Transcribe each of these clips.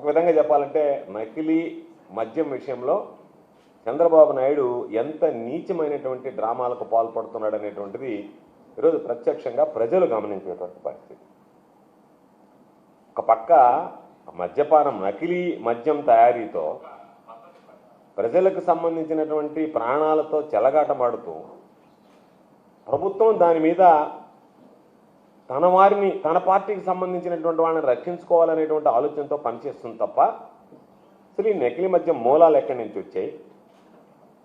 ఒక విధంగా చెప్పాలంటే నకిలీ మద్యం విషయంలో చంద్రబాబు నాయుడు ఎంత నీచమైనటువంటి డ్రామాలకు పాల్పడుతున్నాడు అనేటువంటిది ఈరోజు ప్రత్యక్షంగా ప్రజలు గమనించేటువంటి పరిస్థితి. ఒక పక్క మద్యపానం నకిలీ మద్యం తయారీతో ప్రజలకు సంబంధించినటువంటి ప్రాణాలతో చెలగాటమాడుతూ ప్రభుత్వం దాని మీద తన వారిని తన పార్టీకి సంబంధించినటువంటి వాళ్ళని రక్షించుకోవాలనేటువంటి ఆలోచనతో పనిచేస్తుంది తప్ప అసలు ఈ నకిలీ మధ్య మూలాలు ఎక్కడి నుంచి వచ్చాయి?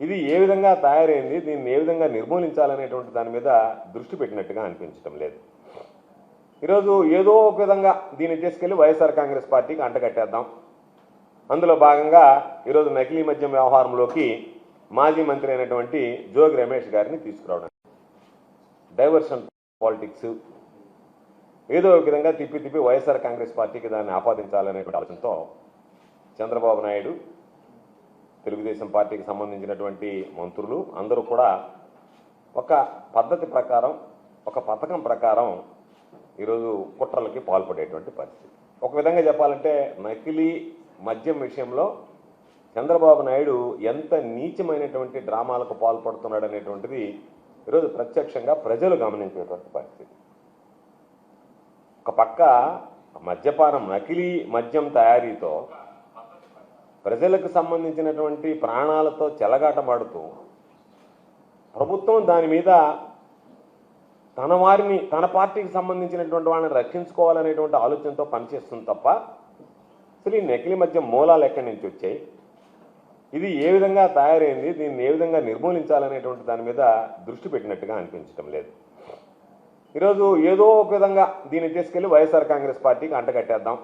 ఇది ఏ విధంగా తయారైంది? దీన్ని ఏ విధంగా నిర్మూలించాలనేటువంటి దాని మీద దృష్టి పెట్టినట్టుగా అనిపించడం లేదు. ఈరోజు ఏదో ఒక విధంగా దీన్ని తీసుకెళ్ళి వైఎస్ఆర్ కాంగ్రెస్ పార్టీకి అంటగట్టేద్దాం. అందులో భాగంగా ఈరోజు నకిలీ మద్యం వ్యవహారంలోకి మాజీ మంత్రి అయినటువంటి జోగి రమేష్ గారిని తీసుకురావడం. Diversion politics. ఏదో ఒక విధంగా తిప్పి తిప్పి వైఎస్ఆర్ కాంగ్రెస్ పార్టీకి దాన్ని ఆపాదించాలనే ఆలోచనతో చంద్రబాబు నాయుడు తెలుగుదేశం పార్టీకి సంబంధించినటువంటి మంత్రులు అందరూ కూడా ఒక పద్ధతి ప్రకారం ఒక పథకం ప్రకారం ఈరోజు కుట్రలకి పాల్పడేటువంటి పరిస్థితి. ఒక విధంగా చెప్పాలంటే నకిలీ మద్యం విషయంలో చంద్రబాబు నాయుడు ఎంత నీచమైనటువంటి డ్రామాలకు పాల్పడుతున్నాడు అనేటువంటిది ఈరోజు ప్రత్యక్షంగా ప్రజలు గమనించేటువంటి పరిస్థితి. ఒక పక్క మద్యపానం నకిలీ మద్యం తయారీతో ప్రజలకు సంబంధించినటువంటి ప్రాణాలతో చెలగాటమాడుతూ ప్రభుత్వం దాని మీద తన వారిని తన పార్టీకి సంబంధించినటువంటి వాళ్ళని రక్షించుకోవాలనేటువంటి ఆలోచనతో పనిచేస్తుంది తప్ప అసలు ఈ నకిలీ మద్యం మూలాలు ఎక్కడి నుంచి వచ్చాయి? ఇది ఏ విధంగా తయారైంది? దీన్ని ఏ విధంగా నిర్మూలించాలనేటువంటి దాని మీద దృష్టి పెట్టినట్టుగా అనిపించడం లేదు. ఈరోజు ఏదో ఒక విధంగా దీన్ని తీసుకెళ్ళి వైఎస్ఆర్ కాంగ్రెస్ పార్టీకి అంటగట్టేద్దాం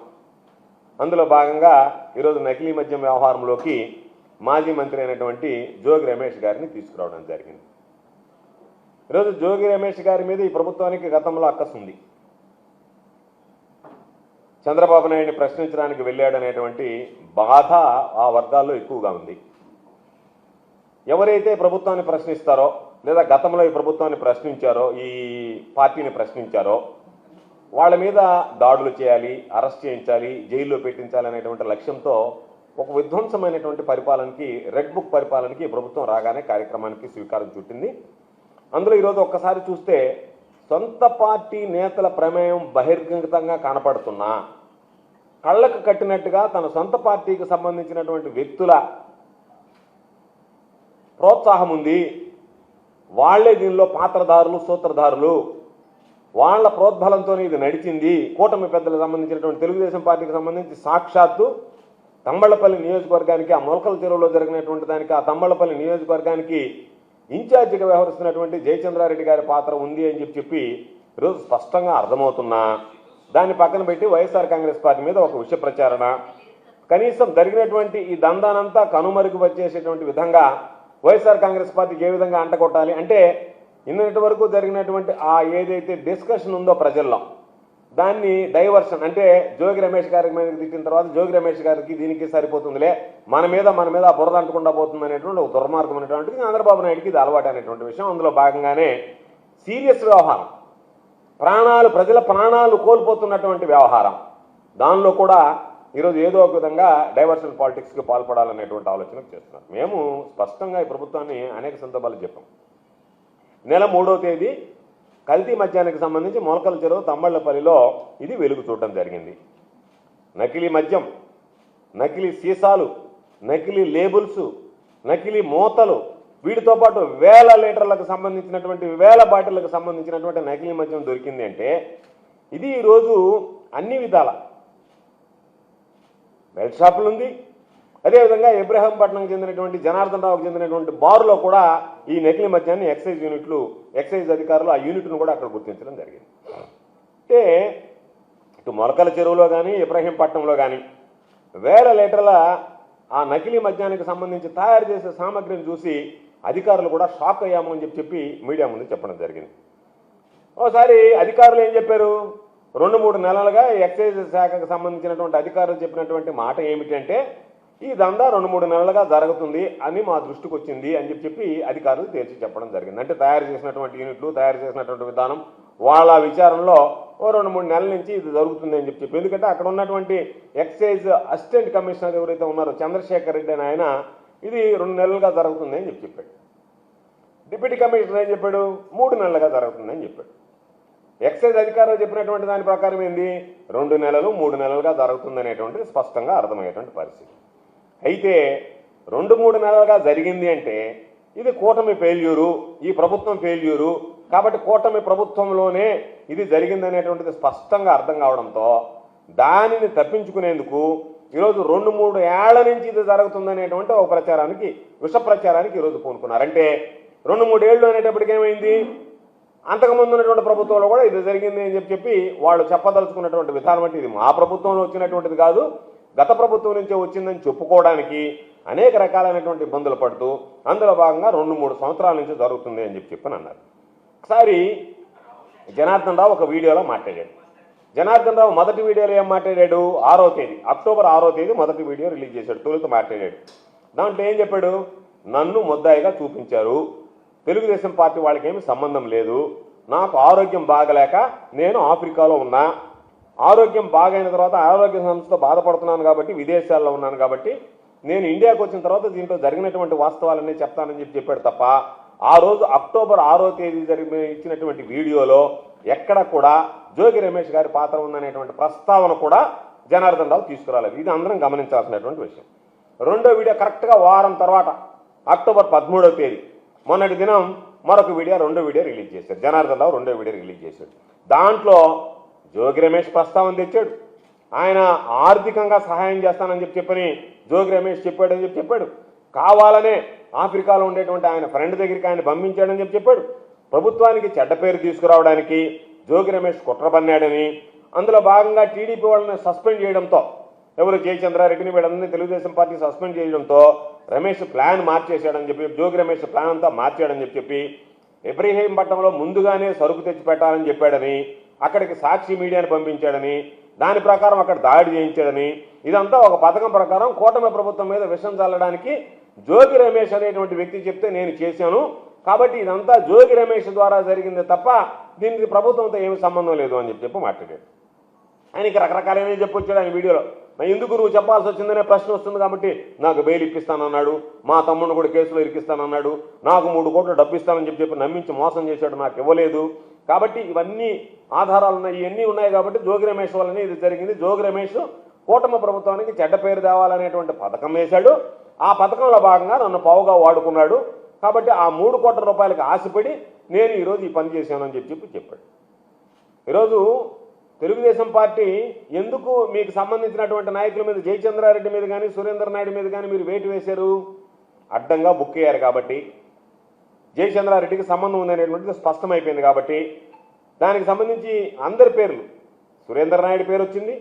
అందులో భాగంగా ఈరోజు నకిలీ మద్యం వ్యవహారంలోకి మాజీ మంత్రి అయినటువంటి జోగి రమేష్ గారిని తీసుకురావడం జరిగింది. ఈరోజు జోగి రమేష్ గారి మీద ఈ ప్రభుత్వానికి గతంలో అక్కసుంది చంద్రబాబు నాయుడిని ప్రశ్నించడానికి వెళ్ళాడనేటువంటి బాధ ఆ వర్గాల్లో ఎక్కువగా ఉంది. ఎవరైతే ప్రభుత్వాన్ని ప్రశ్నిస్తారో లేదా గతంలో ఈ ప్రభుత్వాన్ని ప్రశ్నించారో ఈ పార్టీని ప్రశ్నించారో వాళ్ళ మీద దాడులు చేయాలి అరెస్ట్ చేయించాలి జైల్లో పెట్టించాలి అనేటువంటి లక్ష్యంతో ఒక విధ్వంసమైనటువంటి పరిపాలనకి రెడ్ బుక్ పరిపాలనకి ఈ ప్రభుత్వం రాగానే కార్యక్రమానికి స్వీకారం చుట్టింది. అందులో ఈరోజు ఒక్కసారి చూస్తే సొంత పార్టీ నేతల ప్రమేయం బహిర్గతంగా కనపడుతున్నా. కళ్ళకు కట్టినట్టుగా తన సొంత పార్టీకి సంబంధించినటువంటి వ్యక్తుల ప్రోత్సాహం ఉంది. వాళ్ళే దీనిలో పాత్రధారులు సూత్రధారులు. వాళ్ళ ప్రోద్బలంతో ఇది నడిచింది. కూటమి పెద్దలకు సంబంధించినటువంటి తెలుగుదేశం పార్టీకి సంబంధించి సాక్షాత్తు తంబళ్ళపల్లి నియోజకవర్గానికి ఆ మొలకల చెరువులో జరిగినటువంటి దానికి ఆ తంబళ్ళపల్లి నియోజకవర్గానికి ఇన్ఛార్జిగా వ్యవహరిస్తున్నటువంటి జయచంద్రారెడ్డి గారి పాత్ర ఉంది అని చెప్పి చెప్పి ఈరోజు స్పష్టంగా అర్థమవుతున్నా. దాన్ని పక్కన పెట్టి వైఎస్ఆర్ కాంగ్రెస్ పార్టీ మీద ఒక విష ప్రచారణ. కనీసం జరిగినటువంటి ఈ దందానంతా కనుమరుగు వచ్చేసేటువంటి విధంగా వైఎస్ఆర్ కాంగ్రెస్ పార్టీకి ఏ విధంగా అంటగొట్టాలి అంటే ఇన్నటి వరకు జరిగినటువంటి ఆ ఏదైతే డిస్కషన్ ఉందో ప్రజల్లో దాన్ని డైవర్షన్ అంటే జోగి రమేష్ గారి మీద తిట్టిన తర్వాత జోగి రమేష్ గారికి దీనికి సరిపోతుందిలే మన మీద మన మీద ఆ బురద అంటకుండా పోతుంది అనేటువంటి ఒక దుర్మార్గం అనేటువంటిది చంద్రబాబు నాయుడికి ఇది అలవాటు అనేటువంటి విషయం. అందులో భాగంగానే సీరియస్ వ్యవహారం ప్రాణాలు ప్రజల ప్రాణాలు కోల్పోతున్నటువంటి వ్యవహారం దానిలో కూడా ఈరోజు ఏదో ఒక విధంగా డైవర్షన్ పాలిటిక్స్కి పాల్పడాలనేటువంటి ఆలోచన చేస్తున్నారు. మేము స్పష్టంగా ఈ ప్రభుత్వాన్ని అనేక సందర్భాలు చెప్పాం. నెల మూడో తేదీ కల్తీ మద్యానికి సంబంధించి మొలకల చెరువు తమ్మళ్ళపల్లిలో ఇది వెలుగు చూడటం జరిగింది. నకిలీ మద్యం నకిలీ సీసాలు నకిలీ లేబుల్స్ నకిలీ మూతలు వీటితో పాటు వేల లీటర్లకు సంబంధించినటువంటి వేల బాటిళ్ళకు సంబంధించినటువంటి నకిలీ మద్యం దొరికింది అంటే ఇది ఈరోజు అన్ని విధాల బెల్ట్ షాపులు ఉంది. అదేవిధంగా ఇబ్రహంపట్నంకి చెందినటువంటి జనార్దన్ రావుకి చెందినటువంటి బారులో కూడా ఈ నకిలీ మద్యాన్ని ఎక్సైజ్ యూనిట్లు ఎక్సైజ్ అధికారులు ఆ యూనిట్ను కూడా అక్కడ గుర్తించడం జరిగింది. అంటే ఇటు మొలకల చెరువులో కానీ ఇబ్రహీంపట్నంలో కానీ వేల లీటర్ల ఆ నకిలీ మద్యానికి సంబంధించి తయారు చేసే సామగ్రిని చూసి అధికారులు కూడా షాక్ అయ్యాము అని చెప్పి చెప్పి మీడియా ముందు చెప్పడం జరిగింది. ఓసారి అధికారులు ఏం చెప్పారు? రెండు మూడు నెలలుగా ఎక్సైజ్ శాఖకు సంబంధించినటువంటి అధికారులు చెప్పినటువంటి మాట ఏమిటంటే ఈ దందా రెండు మూడు నెలలుగా జరుగుతుంది అని మా దృష్టికి వచ్చింది అని చెప్పి చెప్పి అధికారులు తేల్చి చెప్పడం జరిగింది. అంటే తయారు చేసినటువంటి యూనిట్లు తయారు చేసినటువంటి విధానం వాళ్ళ విచారణలో ఓ రెండు మూడు నెలల నుంచి ఇది జరుగుతుంది అని చెప్పి చెప్పి. ఎందుకంటే అక్కడ ఉన్నటువంటి ఎక్సైజ్ అసిస్టెంట్ కమిషనర్ ఎవరైతే ఉన్నారో చంద్రశేఖర్ రెడ్డి అని ఆయన ఇది రెండు నెలలుగా జరుగుతుంది అని చెప్పి చెప్పాడు. డిప్యూటీ కమిషనర్ ఏం చెప్పాడు? మూడు నెలలుగా జరుగుతుంది అని చెప్పాడు. ఎక్సైజ్ అధికారులు చెప్పినటువంటి దాని ప్రకారం ఏంది? రెండు నెలలు మూడు నెలలుగా జరుగుతుందనేటువంటిది స్పష్టంగా అర్థమయ్యేటువంటి పరిస్థితి. అయితే రెండు మూడు నెలలుగా జరిగింది అంటే ఇది కూటమి ఫెయిల్యూరు ఈ ప్రభుత్వం ఫెయిల్యూరు కాబట్టి కూటమి ప్రభుత్వంలోనే ఇది జరిగిందనేటువంటిది స్పష్టంగా అర్థం కావడంతో దానిని తప్పించుకునేందుకు ఈరోజు రెండు మూడు ఏళ్ళ నుంచి ఇది జరుగుతుందనేటువంటి ఒక ప్రచారానికి విష ప్రచారానికి ఈరోజు పూనుకున్నారు. అంటే రెండు మూడేళ్ళు అనేటప్పటికేమైంది అంతకుముందు ఉన్నటువంటి ప్రభుత్వంలో కూడా ఇది జరిగింది అని చెప్పి చెప్పి వాళ్ళు చెప్పదలుచుకున్నటువంటి విధానం అంటే ఇది మా ప్రభుత్వంలో వచ్చినటువంటిది కాదు గత ప్రభుత్వం నుంచే వచ్చిందని చెప్పుకోవడానికి అనేక రకాలైనటువంటి ఇబ్బందులు పడుతూ అందులో భాగంగా రెండు మూడు సంవత్సరాల నుంచి జరుగుతుంది అని చెప్పి చెప్పని అన్నారు. ఒకసారి జనార్దన్ రావు ఒక వీడియోలో మాట్లాడాడు. జనార్దన్ రావు మొదటి వీడియోలో ఏం మాట్లాడాడు? ఆరో తేదీ అక్టోబర్ ఆరో తేదీ మొదటి వీడియో రిలీజ్ చేశాడు తొలుత మాట్లాడాడు. దాంట్లో ఏం చెప్పాడు? నన్ను ముద్దాయిగా చూపించారు. తెలుగుదేశం పార్టీ వాళ్ళకి ఏమి సంబంధం లేదు. నాకు ఆరోగ్యం బాగలేక నేను ఆఫ్రికాలో ఉన్నా. ఆరోగ్యం బాగైన తర్వాత ఆరోగ్య సంస్థతో బాధపడుతున్నాను కాబట్టి విదేశాల్లో ఉన్నాను కాబట్టి నేను ఇండియాకు వచ్చిన తర్వాత దీంట్లో జరిగినటువంటి వాస్తవాలన్నీ చెప్తానని చెప్పి చెప్పాడు తప్ప ఆ రోజు అక్టోబర్ ఆరో తేదీ జరిగిన ఇచ్చినటువంటి వీడియోలో ఎక్కడ కూడా జోగి రమేష్ గారి పాత్ర ఉందనేటువంటి ప్రస్తావన కూడా జనార్దన్ రావు తీసుకురాలేదు. ఇది అందరం గమనించాల్సినటువంటి విషయం. రెండో వీడియో కరెక్ట్గా వారం తర్వాత అక్టోబర్ పదమూడవ తేదీ మొన్నటి దినం మరొక వీడియో రెండో వీడియో రిలీజ్ చేశారు. జనార్దన్ రావు రెండో వీడియో రిలీజ్ చేశాడు. దాంట్లో జోగి రమేష్ ప్రస్తావన తెచ్చాడు. ఆయన ఆర్థికంగా సహాయం చేస్తానని చెప్పి చెప్పని జోగి రమేష్ చెప్పాడని చెప్పి చెప్పాడు. కావాలనే ఆఫ్రికాలో ఉండేటువంటి ఆయన ఫ్రెండ్ దగ్గరికి ఆయన పంపించాడని చెప్పి చెప్పాడు. ప్రభుత్వానికి చెడ్డ పేరు తీసుకురావడానికి జోగి రమేష్ కుట్ర పన్నాడని అందులో భాగంగా టీడీపీ వాళ్ళని సస్పెండ్ చేయడంతో ఎవరు జయచంద్రారెడ్డిని వీళ్ళందరినీ తెలుగుదేశం పార్టీ సస్పెండ్ చేయడంతో రమేష్ ప్లాన్ మార్చేశాడని చెప్పి జోగి రమేష్ ప్లాన్ అంతా మార్చాడని చెప్పి చెప్పి ఇబ్రహీంపట్నంలో ముందుగానే సరుకు తెచ్చి పెట్టాలని చెప్పాడని అక్కడికి సాక్షి మీడియాని పంపించాడని దాని ప్రకారం అక్కడ దాడి చేయించాడని ఇదంతా ఒక పథకం ప్రకారం కూటమి ప్రభుత్వం మీద విషం చల్లడానికి జోగి రమేష్ అనేటువంటి వ్యక్తి చెప్తే నేను చేశాను. కాబట్టి ఇదంతా జోగి రమేష్ ద్వారా జరిగింది తప్ప దీనికి ప్రభుత్వంతో ఏమి సంబంధం లేదు అని చెప్పి మాట్లాడాడు. ఆయనకి రకరకాలైన చెప్పొచ్చాడు ఆయన వీడియోలో. ఎందుకు నువ్వు చెప్పాల్సి వచ్చిందనే ప్రశ్న వస్తుంది కాబట్టి నాకు బెయిల్ ఇప్పిస్తానన్నాడు మా తమ్ముడిని కూడా కేసులో ఇరికిస్తానన్నాడు నాకు మూడు కోట్లు డబ్బు ఇస్తానని చెప్పి చెప్పి నమ్మించి మోసం చేశాడు నాకు ఇవ్వలేదు. కాబట్టి ఇవన్నీ ఆధారాలు ఉన్నాయి ఇవన్నీ ఉన్నాయి కాబట్టి జోగి రమేష్ వల్లనే ఇది జరిగింది. జోగి రమేష్ కూటమి ప్రభుత్వానికి చెడ్డ పేరు తేవాలనేటువంటి పథకం వేశాడు. ఆ పథకంలో భాగంగా నన్ను పావుగా వాడుకున్నాడు. కాబట్టి ఆ మూడు కోట్ల రూపాయలకు ఆశపడి నేను ఈరోజు ఈ పని చేశానని చెప్పి చెప్పి చెప్పాడు. ఈరోజు తెలుగుదేశం పార్టీ ఎందుకు మీకు సంబంధించినటువంటి నాయకుల మీద జయచంద్రారెడ్డి మీద కానీ సురేందర్ నాయుడు మీద కానీ మీరు వేటు వేశారు? అడ్డంగా బుక్ అయ్యారు కాబట్టి. జయచంద్రారెడ్డికి సంబంధం ఉందనేటువంటిది స్పష్టమైపోయింది కాబట్టి. దానికి సంబంధించి అందరి పేర్లు సురేందర్ నాయుడు పేరు వచ్చింది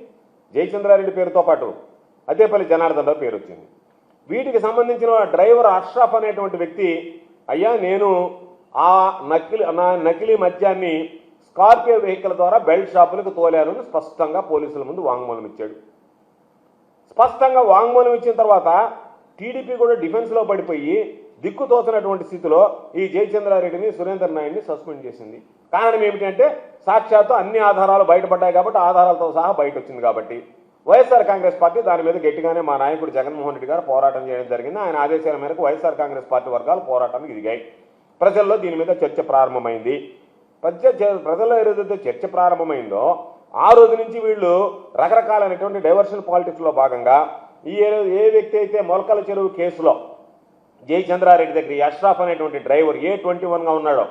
జయచంద్రారెడ్డి పేరుతో పాటు అదేపల్లి జనార్దన్ రావు పేరు వచ్చింది వీటికి సంబంధించిన డ్రైవర్ అష్రాఫ్ అనేటువంటి వ్యక్తి అయ్యా నేను ఆ నకిలీ నా నకిలీ మద్యాన్ని స్కార్పియో వెహికల్ ద్వారా బెల్ట్ షాపులకు తోలాను స్పష్టంగా పోలీసుల ముందు వాంగ్మూలం ఇచ్చాడు. స్పష్టంగా వాంగ్మూలం ఇచ్చిన తర్వాత టీడీపీ కూడా డిఫెన్స్లో పడిపోయి దిక్కు తోచినటువంటి స్థితిలో ఈ జయచంద్రారెడ్డిని సురేందర్ నాయుడిని సస్పెండ్ చేసింది. కారణం ఏమిటంటే సాక్షాత్తు అన్ని ఆధారాలు బయటపడ్డాయి కాబట్టి ఆధారాలతో సహా బయట వచ్చింది కాబట్టి. వైఎస్ఆర్ కాంగ్రెస్ పార్టీ దాని మీద గట్టిగానే మా నాయకుడు జగన్మోహన్ రెడ్డి గారు పోరాటం చేయడం జరిగింది. ఆయన ఆదేశాల మేరకు వైఎస్ఆర్ కాంగ్రెస్ పార్టీ వర్గాలు పోరాటానికి దిగాయి. ప్రజల్లో దీని మీద చర్చ ప్రారంభమైంది. ప్రజ ప్రజల్లో ఏదైతే చర్చ ప్రారంభమైందో ఆ రోజు నుంచి వీళ్ళు రకరకాలైనటువంటి డైవర్షన్ పాలిటిక్స్లో భాగంగా ఈ ఏ- ఏ వ్యక్తి అయితే మొలకల చెరువు కేసులో జయచంద్రారెడ్డి దగ్గర అష్రాఫ్ అనేటువంటి డ్రైవర్ ఏ ట్వంటీ వన్గా ఉన్నాడో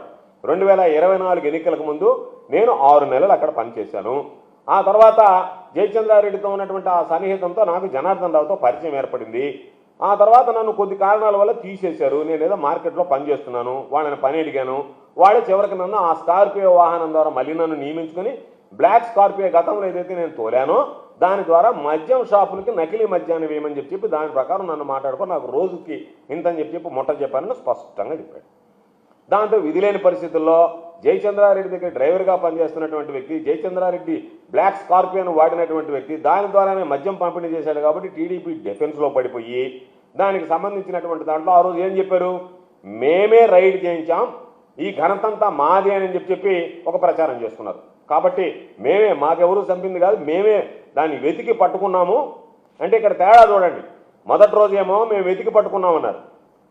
రెండు వేల ఇరవై నాలుగు ఎన్నికలకు ముందు నేను ఆరు నెలలు అక్కడ పనిచేశాను. ఆ తర్వాత జయచంద్రారెడ్డితో ఉన్నటువంటి ఆ సన్నిహితంతో నాకు జనార్దన్ రావుతో పరిచయం ఏర్పడింది. ఆ తర్వాత నన్ను కొద్ది కారణాల వల్ల తీసేశారు. నేను ఏదో మార్కెట్లో పనిచేస్తున్నాను వాళ్ళని పని అడిగాను. వాళ్ళు చివరికి నన్ను ఆ స్కార్పియో వాహనం ద్వారా మళ్ళీ నన్ను నియమించుకొని బ్లాక్ స్కార్పియో గతంలో ఏదైతే నేను తోలానో దాని ద్వారా మద్యం షాపులకి నకిలీ మద్యాన్ని వేయమని చెప్పి చెప్పి దాని ప్రకారం నన్ను మాట్లాడుకొని నాకు రోజుకి ఇంత అని చెప్పి చెప్పి ముట్ట చెప్పానని స్పష్టంగా చెప్పాడు. దాంతో విధిలేని పరిస్థితుల్లో జయచంద్రారెడ్డి దగ్గర డ్రైవర్గా పనిచేస్తున్నటువంటి వ్యక్తి జయచంద్రారెడ్డి బ్లాక్ స్కార్పియోను వాడినటువంటి వ్యక్తి దాని ద్వారానే మద్యం పంపిణీ చేశాడు కాబట్టి టీడీపీ డిఫెన్స్లో పడిపోయి దానికి సంబంధించినటువంటి దాంట్లో ఆ రోజు ఏం చెప్పారు? మేమే రైడ్ చేయించాం ఈ ఘనతంతా మాది అని చెప్పి చెప్పి ఒక ప్రచారం చేసుకున్నారు కాబట్టి మేమే మాకెవరూ చంపింది కాదు మేమే దాన్ని వెతికి పట్టుకున్నాము. అంటే ఇక్కడ తేడా చూడండి. మొదటి రోజు ఏమో మేము వెతికి పట్టుకున్నామన్నారు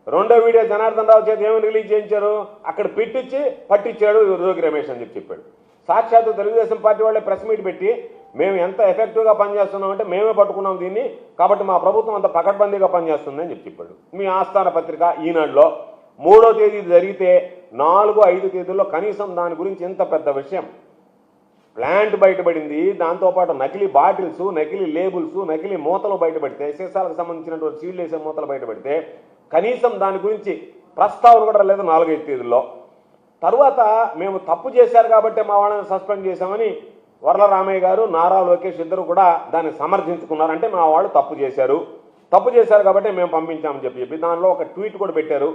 రెండో వీడియో జనార్దన్ రావు చేతి ఏమి రిలీజ్ చేయించారు? అక్కడ పెట్టించి పట్టించాడు రోగి రమేష్ అని చెప్పి చెప్పాడు. సాక్షాత్తు తెలుగుదేశం పార్టీ వాళ్ళే ప్రెస్ మీట్ పెట్టి మేము ఎంత ఎఫెక్టివ్గా పనిచేస్తున్నామంటే మేమే పట్టుకున్నాం దీన్ని కాబట్టి మా ప్రభుత్వం అంత పకడ్బందీగా పనిచేస్తుంది అని చెప్పి చెప్పాడు. మీ ఆస్థాన పత్రిక ఈనాడులో మూడో తేదీ జరిగితే నాలుగు ఐదు తేదీల్లో కనీసం దాని గురించి ఇంత పెద్ద విషయం. ప్లాంట్ బయటపడింది దాంతోపాటు నకిలీ బాటిల్స్ నకిలీ లేబుల్స్ నకిలీ మూతలు బయటపడితే సీసాలకు సంబంధించినటువంటి సీళ్ళు వేసే మూతలు బయటపడితే కనీసం దాని గురించి ప్రస్తావన కూడా లేదు నాలుగైదు తేదీల్లో. తర్వాత మేము తప్పు చేశారు కాబట్టి మా వాళ్ళని సస్పెండ్ చేశామని వరల రామయ్య గారు నారా లోకేష్ ఇద్దరు కూడా దాన్ని సమర్థించుకున్నారు. అంటే మా వాళ్ళు తప్పు చేశారు. తప్పు చేశారు కాబట్టి మేము పంపించామని చెప్పి చెప్పి దానిలో ఒక ట్వీట్ కూడా పెట్టారు.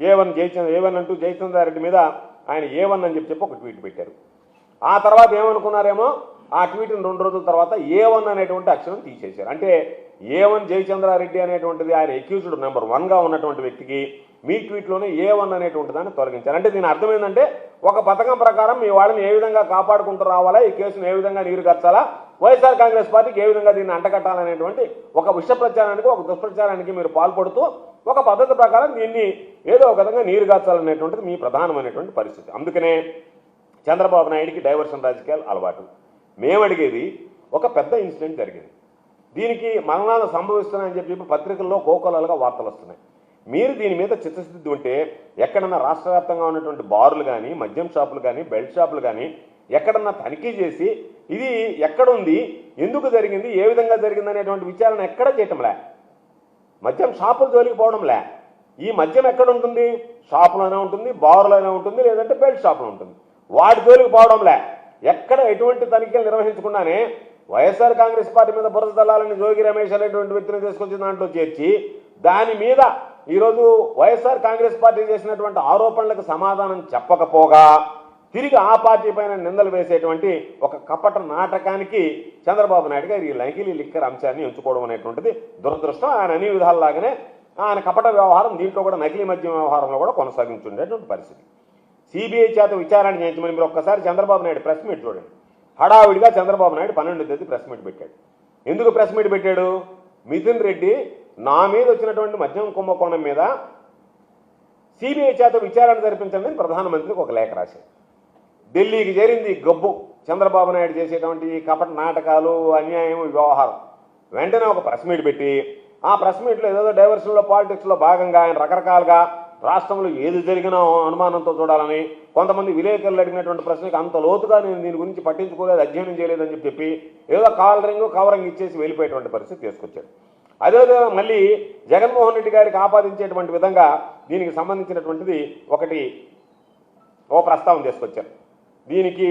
A one Jayachandra A one అంటూ జయచంద్రారెడ్డి మీద ఆయన ఏ వన్ అని చెప్పి చెప్పి ఒక ట్వీట్ పెట్టారు. ఆ తర్వాత ఏమనుకున్నారేమో ఆ ట్వీట్ని రెండు రోజుల తర్వాత ఏ వన్ అనేటువంటి అక్షరం తీసేశారు. అంటే ఏ వన్ జయచంద్రారెడ్డి అనేటువంటిది ఆయన ఎక్యూజ్డ్ నెంబర్ వన్గా ఉన్నటువంటి వ్యక్తికి మీ ట్వీట్లోనే ఏ వన్ అనేటువంటి దాన్ని తొలగించారు. అంటే దీని అర్థం ఏంటంటే ఒక పథకం ప్రకారం మీ వాళ్ళని ఏ విధంగా కాపాడుకుంటూ రావాలా ఈ కేసును ఏ విధంగా నీరు కచ్చాలా వైఎస్ఆర్ కాంగ్రెస్ పార్టీకి ఏ విధంగా దీన్ని అంటకట్టాలనేటువంటి ఒక విష ప్రచారానికి ఒక దుష్ప్రచారానికి మీరు పాల్పడుతూ ఒక పద్ధతి ప్రకారం దీన్ని ఏదో ఒక విధంగా నీరు గాచాలనేటువంటిది మీ ప్రధానమైనటువంటి పరిస్థితి. అందుకనే చంద్రబాబు నాయుడికి డైవర్షన్ రాజకీయాలు అలవాటు. మేము అడిగేది ఒక పెద్ద ఇన్సిడెంట్ జరిగింది. దీనికి మరణాలు సంభవిస్తున్నాయని చెప్పి పత్రికల్లో కోకోలాలుగా వార్తలు వస్తున్నాయి. మీరు దీని మీద చిత్తశుద్ధి ఉంటే ఎక్కడన్నా రాష్ట్ర వ్యాప్తంగా ఉన్నటువంటి బార్లు కానీ మద్యం షాపులు కానీ బెల్ట్ షాపులు కానీ ఎక్కడన్నా తనిఖీ చేసి ఇది ఎక్కడుంది ఎందుకు జరిగింది ఏ విధంగా జరిగింది అనేటువంటి విచారణ ఎక్కడ చేయటంలే. మద్యం షాపుల జోలికి పోవడంలే. ఈ మద్యం ఎక్కడ ఉంటుంది షాపులోనే ఉంటుంది బారులోనే ఉంటుంది లేదంటే బెల్ట్ షాపులో ఉంటుంది. వాటి జోలికి పోవడంలే. ఎక్కడ ఎటువంటి తనిఖీలు నిర్వహించకుండానే వైఎస్ఆర్ కాంగ్రెస్ పార్టీ మీద బురద దళాలని జోగి రమేష్ అనేటువంటి వ్యక్తిని తీసుకొచ్చి దాంట్లో చేర్చి దాని మీద ఈరోజు వైఎస్ఆర్ కాంగ్రెస్ పార్టీ చేసినటువంటి ఆరోపణలకు సమాధానం చెప్పకపోగా తిరిగి ఆ పార్టీ పైన నిందలు వేసేటువంటి ఒక కపట నాటకానికి చంద్రబాబు నాయుడు గారు ఈ లైకిలీ లిక్కర్ అంశాన్ని ఎంచుకోవడం అనేటువంటిది దురదృష్టం. ఆయన అన్ని విధాలలాగానే ఆయన కపట వ్యవహారం దీంట్లో కూడా నకిలీ మద్యం వ్యవహారంలో కూడా కొనసాగించుండేటువంటి పరిస్థితి. సిబిఐ చేత విచారణ చేయించమని మీరు ఒక్కసారి చంద్రబాబు నాయుడు ప్రెస్ మీట్ చూడండి. హడావిడిగా చంద్రబాబు నాయుడు పన్నెండు తేదీ ప్రెస్ మీట్ పెట్టాడు. ఎందుకు ప్రెస్ మీట్ పెట్టాడు? మిథున్ రెడ్డి నా మీద వచ్చినటువంటి మద్యం కుంభకోణం మీద సిబిఐ చేత విచారణ జరిపించండి ప్రధానమంత్రికి ఒక లేఖ రాశారు ఢిల్లీకి చేరింది గబ్బు. చంద్రబాబు నాయుడు చేసేటువంటి కపట నాటకాలు అన్యాయం వ్యవహారం. వెంటనే ఒక ప్రెస్ మీట్ పెట్టి ఆ ప్రెస్ మీట్లో ఏదో డైవర్షన్లో పాలిటిక్స్లో భాగంగా ఆయన రకరకాలుగా రాష్ట్రంలో ఏది జరిగినా అనుమానంతో చూడాలని కొంతమంది విలేకరులు అడిగినటువంటి ప్రశ్నకి అంత లోతుగా నేను దీని గురించి పట్టించుకోలేదు అధ్యయనం చేయలేదని చెప్పి చెప్పి ఏదో కాలరింగ్ కవరింగ్ ఇచ్చేసి వెళ్ళిపోయేటువంటి పరిస్థితి తీసుకొచ్చాడు అదేవిధంగా మళ్ళీ జగన్మోహన్ రెడ్డి గారికి ఆపాదించేటువంటి విధంగా దీనికి సంబంధించినటువంటిది ఒకటి ఓ ప్రస్తావన తీసుకొచ్చారు. దీనికి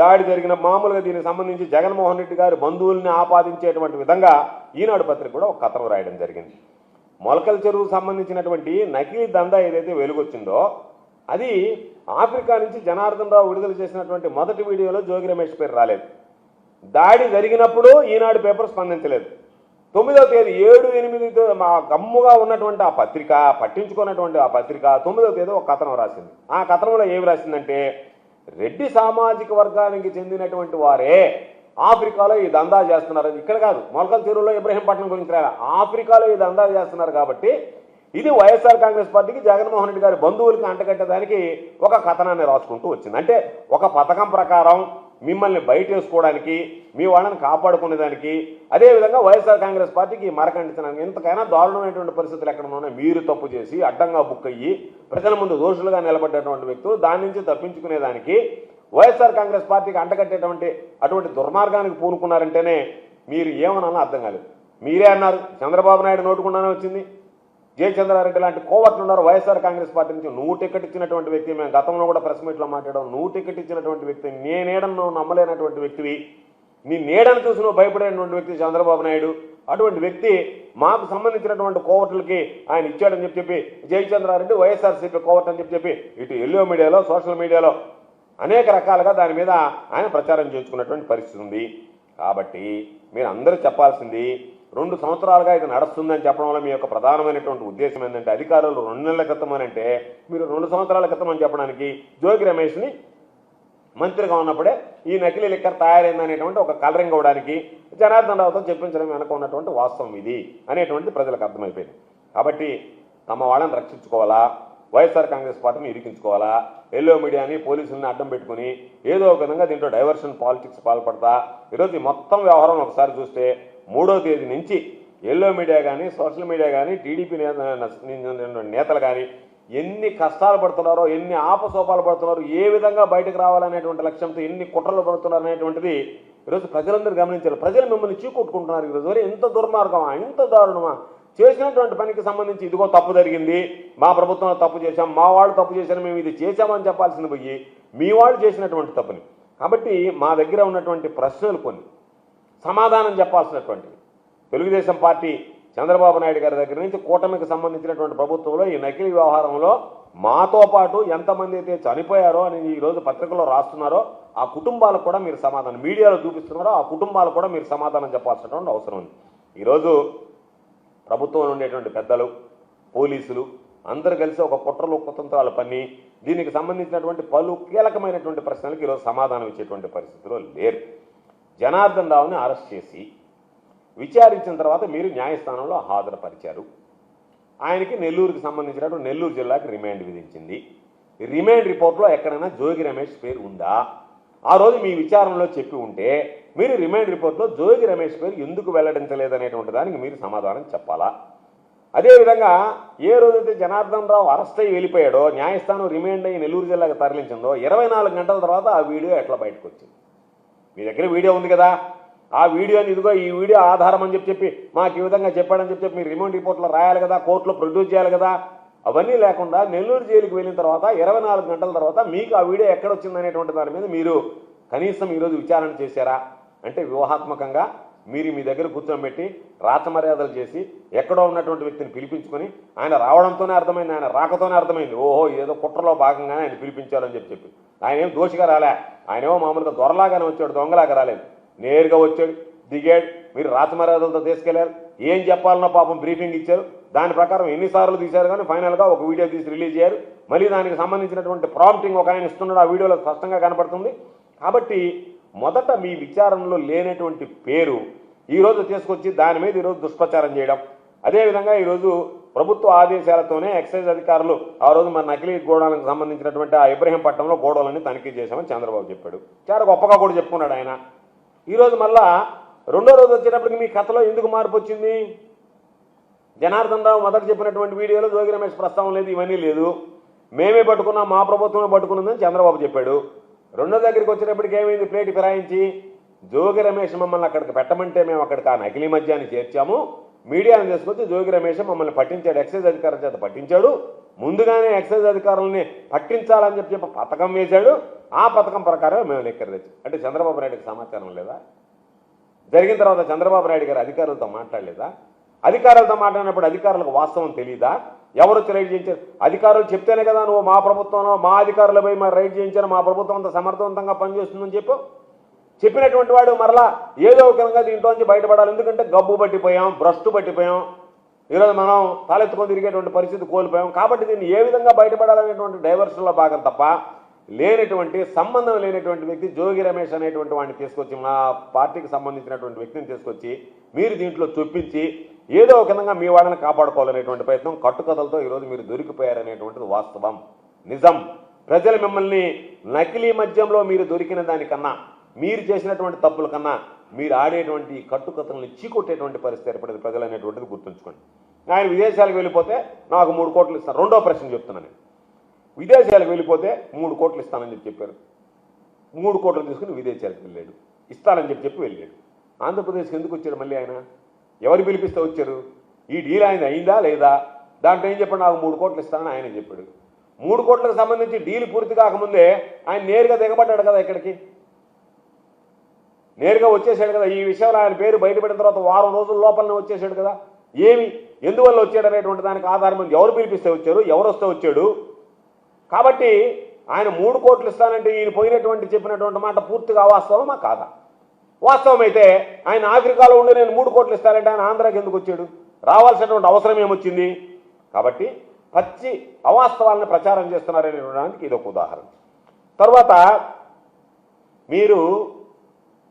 దాడి జరిగిన మామూలుగా దీనికి సంబంధించి జగన్మోహన్ రెడ్డి గారి బంధువుల్ని ఆపాదించేటువంటి విధంగా ఈనాడు పత్రిక కూడా ఒక కథనం రాయడం జరిగింది. మొలకల చెరువుకు సంబంధించినటువంటి నకిలీ దందా ఏదైతే వెలుగొచ్చిందో అది ఆఫ్రికా నుంచి జనార్దన్ రావు విడుదల చేసినటువంటి మొదటి వీడియోలో జోగి రమేష్ పేరు రాలేదు. దాడి జరిగినప్పుడు ఈనాడు పేపర్ స్పందించలేదు. తొమ్మిదవ తేదీ ఏడు ఎనిమిది మా గమ్ముగా ఉన్నటువంటి ఆ పత్రిక పట్టించుకున్నటువంటి ఆ పత్రిక తొమ్మిదవ తేదీ ఒక కథనం రాసింది. ఆ కథనంలో ఏమి రాసిందంటే రెడ్డి సామాజిక వర్గానికి చెందినటువంటి వారే ఆఫ్రికాలో ఈ దందా చేస్తున్నారు ఇక్కడ కాదు మొలకల చెరువులో ఇబ్రహీంపట్నం గురించి రాయాలి ఆఫ్రికాలో ఈ దందా చేస్తున్నారు కాబట్టి ఇది వైఎస్ఆర్ కాంగ్రెస్ పార్టీకి జగన్మోహన్ రెడ్డి గారి బంధువులకి అంటగట్టడానికి ఒక కథనాన్ని రాసుకుంటూ వచ్చింది. అంటే ఒక పథకం ప్రకారం మిమ్మల్ని బయట వేసుకోవడానికి మీ వాళ్ళని కాపాడుకునేదానికి అదేవిధంగా వైఎస్ఆర్ కాంగ్రెస్ పార్టీకి మరకండించడానికి ఇంతకైనా దారుణమైనటువంటి పరిస్థితులు ఎక్కడ ఉన్నాయి? మీరు తప్పు చేసి అడ్డంగా బుక్ అయ్యి ప్రజల ముందు దోషులుగా నిలబడ్డటువంటి వ్యక్తులు దాని నుంచి తప్పించుకునేదానికి వైఎస్ఆర్ కాంగ్రెస్ పార్టీకి అంటగట్టేటువంటి అటువంటి దుర్మార్గానికి పూనుకున్నారంటేనే మీరు ఏమనాలో అర్థం కాలేదు. మీరే అన్నారు చంద్రబాబు నాయుడు నోటుకుండానే వచ్చింది. జయచంద్రారెడ్డి లాంటి కోవట్లు ఉన్నారు. వైఎస్ఆర్ కాంగ్రెస్ పార్టీ నుంచి నువ్వు టికెట్ ఇచ్చినటువంటి వ్యక్తి మేము గతంలో కూడా ప్రెస్ మీట్లో మాట్లాడాం. నువ్వు టికెట్ ఇచ్చినటువంటి వ్యక్తి నేనేడను నువ్వు నమ్మలేనటువంటి వ్యక్తివి. నీ నీడను చూసి నువ్వు భయపడేటువంటి వ్యక్తి చంద్రబాబు నాయుడు. అటువంటి వ్యక్తి మాకు సంబంధించినటువంటి కోవట్లకి ఆయన ఇచ్చాడని చెప్పి చెప్పి జయచంద్రారెడ్డి వైఎస్ఆర్సీపీ కోవట్ అని చెప్పి చెప్పి ఇటు ఎల్లో మీడియాలో సోషల్ మీడియాలో అనేక రకాలుగా దాని మీద ఆయన ప్రచారం చేసుకున్నటువంటి పరిస్థితి ఉంది. కాబట్టి మీరు అందరూ చెప్పాల్సింది రెండు సంవత్సరాలుగా ఇది నడుస్తుందని చెప్పడం వల్ల మీ యొక్క ప్రధానమైనటువంటి ఉద్దేశం ఏంటంటే అధికారులు రెండు నెలల క్రితం అని అంటే మీరు రెండు సంవత్సరాల క్రితం అని చెప్పడానికి జోగి రమేష్ని మంత్రిగా ఉన్నప్పుడే ఈ నకిలీ లిక్కర్ తయారైందనేటువంటి ఒక కలరింగ్ అవ్వడానికి జనార్దన్ రావుతో చెప్పించడం వెనక ఉన్నటువంటి వాస్తవం ఇది అనేటువంటి ప్రజలకు అర్థమైపోయింది. కాబట్టి తమ వాళ్ళని రక్షించుకోవాలా? వైఎస్ఆర్ కాంగ్రెస్ పార్టీని ఇరికించుకోవాలా? ఎల్లో మీడియాని పోలీసుల్ని అడ్డం పెట్టుకుని ఏదో ఒక విధంగా దీంట్లో డైవర్షన్ పాలిటిక్స్ పాల్పడతా? ఈరోజు మొత్తం వ్యవహారం ఒకసారి చూస్తే మూడో తేదీ నుంచి ఎల్లో మీడియా కానీ సోషల్ మీడియా కానీ టీడీపీ నేతలు కానీ ఎన్ని కష్టాలు పడుతున్నారో ఎన్ని ఆపసోపాలు పడుతున్నారో ఏ విధంగా బయటకు రావాలనేటువంటి లక్ష్యంతో ఎన్ని కుట్రలు పడుతున్నారు అనేటువంటిది ఈరోజు ప్రజలందరూ గమనించారు. ప్రజలు మిమ్మల్ని చీకొట్టుకుంటున్నారు ఈరోజు. "ఒరేయ్, ఎంత దుర్మార్గమా? ఎంత దారుణమా? చేసినటువంటి పనికి సంబంధించి ఇదిగో తప్పు జరిగింది. మా ప్రభుత్వంలో తప్పు చేశాం. మా వాళ్ళు తప్పు చేశారు మేము ఇది చేశామని చెప్పాల్సింది పోయి మీ వాళ్ళు చేసినటువంటి తప్పుని. కాబట్టి మా దగ్గర ఉన్నటువంటి ప్రశ్నలు కొన్ని. సమాధానం చెప్పాల్సినటువంటి తెలుగుదేశం పార్టీ చంద్రబాబు నాయుడు గారి దగ్గర నుంచి కూటమికి సంబంధించినటువంటి ప్రభుత్వంలో ఈ నకిలీ వ్యవహారంలో మాతో పాటు ఎంతమంది అయితే చనిపోయారో అని ఈరోజు పత్రికలో రాస్తున్నారో ఆ కుటుంబాలకు కూడా మీరు సమాధానం మీడియాలో చూపిస్తున్నారో ఆ కుటుంబాలకు కూడా మీరు సమాధానం చెప్పాల్సినటువంటి అవసరం ఉంది. ఈరోజు ప్రభుత్వంలో ఉండేటువంటి పెద్దలు పోలీసులు అందరూ కలిసి ఒక కుట్రలు కుతంత్రాలు పన్ని దీనికి సంబంధించినటువంటి పలు కీలకమైనటువంటి ప్రశ్నలకు ఈరోజు సమాధానం ఇచ్చేటువంటి పరిస్థితిలో లేరు. జనార్దన్ రావుని అరెస్ట్ చేసి విచారించిన తర్వాత మీరు న్యాయస్థానంలో హాజరుపరిచారు. ఆయనకి నెల్లూరుకి సంబంధించినటువంటి నెల్లూరు జిల్లాకి రిమాండ్ విధించింది. రిమాండ్ రిపోర్ట్లో ఎక్కడైనా జోగి రమేష్ పేరు ఉందా? ఆ రోజు మీ విచారణలో చెప్పి ఉంటే మీరు రిమాండ్ రిపోర్ట్లో జోగి రమేష్ పేరు ఎందుకు వెల్లడించలేదనేటువంటి దానికి మీరు సమాధానం చెప్పాలా? అదేవిధంగా ఏ రోజైతే జనార్దన్ రావు అరెస్ట్ అయ్యి వెళ్ళిపోయాడో న్యాయస్థానం రిమాండ్ అయ్యి నెల్లూరు జిల్లాకు తరలించిందో ఇరవై నాలుగు గంటల తర్వాత ఆ వీడియో ఎట్లా బయటకు వచ్చింది మీ దగ్గర వీడియో ఉంది కదా. ఆ వీడియోని ఇదిగో ఈ వీడియో ఆధారం అని చెప్పి చెప్పి మాకు ఈ విధంగా చెప్పాడని చెప్పి చెప్పి మీరు రిమాండ్ రిపోర్ట్లో రాయాలి కదా కోర్టులో ప్రొడ్యూస్ చేయాలి కదా. అవన్నీ లేకుండా నెల్లూరు జైలుకి వెళ్ళిన తర్వాత ఇరవై నాలుగు గంటల తర్వాత మీకు ఆ వీడియో ఎక్కడ వచ్చిందనేటువంటి దాని మీద మీరు కనీసం ఈరోజు విచారణ చేశారా? అంటే వ్యూహాత్మకంగా మీరు మీ దగ్గర కూర్చోబెట్టి రాచమర్యాదలు చేసి ఎక్కడో ఉన్నటువంటి వ్యక్తిని పిలిపించుకొని ఆయన రావడంతోనే అర్థమైంది ఆయన రాకతోనే అర్థమైంది. ఓహో ఏదో కుట్రలో భాగంగానే ఆయన పిలిపించాలని చెప్పి చెప్పి. ఆయన ఏం దోషిగా రాలే. ఆయనేమో మామూలుగా దొరలాగానే వచ్చాడు దొంగలాగా రాలేదు. నేరుగా వచ్చాడు దిగాడు. మీరు రాచమర్యాదలతో తీసుకెళ్ళారు. ఏం చెప్పాలన్నో పాపం బ్రీఫింగ్ ఇచ్చారు. దాని ప్రకారం ఎన్నిసార్లు తీశారు కానీ ఫైనల్గా ఒక వీడియో తీసి రిలీజ్ చేశారు మళ్ళీ దానికి సంబంధించినటువంటి ప్రాంప్టింగ్ ఒక ఆయన ఇస్తున్నాడు. ఆ వీడియోలో స్పష్టంగా కనపడుతుంది. కాబట్టి మొదట మీ విచారణలో లేనటువంటి పేరు ఈరోజు తీసుకొచ్చి దాని మీద ఈరోజు దుష్ప్రచారం చేయడం. అదేవిధంగా ఈరోజు ప్రభుత్వ ఆదేశాలతోనే ఎక్సైజ్ అధికారులు ఆ రోజు మన నకిలీ గోడలకు సంబంధించినటువంటి ఆ ఇబ్రహీంపట్నంలో గోడలని తనిఖీ చేశామని చంద్రబాబు చెప్పాడు. చాలా గొప్పగా కూడా చెప్పుకున్నాడు ఆయన. ఈరోజు మళ్ళా రెండో రోజు వచ్చేటప్పటికి మీ కథలో ఎందుకు మార్పు వచ్చింది? జనార్దన్ రావు మొదట చెప్పినటువంటి వీడియోలో జోగి రమేష్ ప్రస్తావన లేదు ఇవన్నీ లేదు. మేమే పట్టుకున్నాం మా ప్రభుత్వమే పట్టుకున్నదని చంద్రబాబు చెప్పాడు. రెండో దగ్గరికి వచ్చేటప్పటికి ఏమైంది? ప్లేట్ ఫిరాయించి జోగి రమేష్ మమ్మల్ని అక్కడికి పెట్టమంటే మేము అక్కడికి ఆ నకిలీ మద్యాన్ని చేర్చాము. మీడియాను తీసుకొచ్చి జోగి రమేష్ మమ్మల్ని పట్టించాడు ఎక్సైజ్ అధికారం చేత పట్టించాడు. ముందుగానే ఎక్సైజ్ అధికారులని పట్టించాలని చెప్పి చెప్పి పథకం వేశాడు. ఆ పథకం ప్రకారమే మేము లెక్కర అంటే చంద్రబాబు నాయుడుకి సమాచారం లేదా? జరిగిన తర్వాత చంద్రబాబు నాయుడు గారు అధికారులతో మాట్లాడలేదా? అధికారులతో మాట్లాడినప్పుడు అధికారులకు వాస్తవం తెలియదా ఎవరు రైడ్ చేయించారు? అధికారులు చెప్తేనే కదా నువ్వు మా ప్రభుత్వంలో మా అధికారులపై మరి రైడ్ చేయించారు మా ప్రభుత్వం అంత సమర్థవంతంగా పనిచేస్తుందని చెప్పు. చెప్పినటువంటి వాడు మరలా ఏదో ఒక విధంగా దీంట్లో నుంచి బయటపడాలి. ఎందుకంటే గబ్బు పట్టిపోయాం భ్రష్టు పట్టిపోయాం. ఈరోజు మనం తలెత్తుకొని తిరిగేటువంటి పరిస్థితి కోల్పోయాం. కాబట్టి దీన్ని ఏ విధంగా బయటపడాలనేటువంటి డైవర్షన్లో భాగం తప్ప లేనటువంటి సంబంధం లేనటువంటి వ్యక్తి జోగి రమేష్ అనేటువంటి వాడిని తీసుకొచ్చి మా పార్టీకి సంబంధించినటువంటి వ్యక్తిని తీసుకొచ్చి మీరు దీంట్లో చొప్పించి ఏదో ఒక విధంగా మీ వాళ్ళని కాపాడుకోవాలనేటువంటి ప్రయత్నం కట్టుకథలతో ఈరోజు మీరు దొరికిపోయారనేటువంటిది వాస్తవం. నిజం. ప్రజలు మిమ్మల్ని నకిలీ మద్యంలో మీరు దొరికిన దానికన్నా మీరు చేసినటువంటి తప్పుల కన్నా మీరు ఆడేటువంటి కట్టుకథలను చీకొట్టేటువంటి పరిస్థితి ఏర్పడేది ప్రజలు అనేటువంటిది గుర్తుంచుకోండి. ఆయన విదేశాలకు వెళ్ళిపోతే నాకు మూడు కోట్లు ఇస్తాను. రెండో ప్రశ్న చెప్తున్నాను నేను. విదేశాలకు వెళ్ళిపోతే మూడు కోట్లు ఇస్తానని చెప్పి చెప్పారు. మూడు కోట్లు తీసుకుని విదేశాలకు వెళ్ళాడు. ఇస్తానని చెప్పి చెప్పి వెళ్ళాడు. ఆంధ్రప్రదేశ్కి ఎందుకు వచ్చాడు మళ్ళీ ఆయన? ఎవరు పిలిపిస్తే వచ్చారు? ఈ డీల్ ఆయన అయిందా లేదా? దాంట్లో ఏం చెప్పాడు? నాకు మూడు కోట్లు ఇస్తానని ఆయన చెప్పాడు. మూడు కోట్లకు సంబంధించి డీల్ పూర్తి కాకముందే ఆయన నేరుగా దిగబడ్డాడు కదా ఇక్కడికి నేరుగా వచ్చేసాడు కదా ఈ విషయంలో ఆయన పేరు బయటపడిన తర్వాత వారం రోజుల లోపలనే వచ్చేసాడు కదా. ఏమి? ఎందువల్ల వచ్చాడు అనేటువంటి దానికి ఆధారం ఉంది. ఎవరు పిలిపిస్తే వచ్చారు? ఎవరు వస్తే వచ్చాడు? కాబట్టి ఆయన మూడు కోట్లు ఇస్తానంటే ఈయన పోయినటువంటి చెప్పినటువంటి మాట పూర్తిగా అవాస్తవమా? కాదా? వాస్తవం అయితే ఆయన ఆఫ్రికాలో ఉండి నేను మూడు కోట్లు ఇస్తానంటే ఆయన ఆంధ్రాకి ఎందుకు వచ్చాడు? రావాల్సినటువంటి అవసరం ఏమొచ్చింది? కాబట్టి పచ్చి అవాస్తవాలను ప్రచారం చేస్తున్నారనేటువంటి ఇది ఒక ఉదాహరణ. తర్వాత మీరు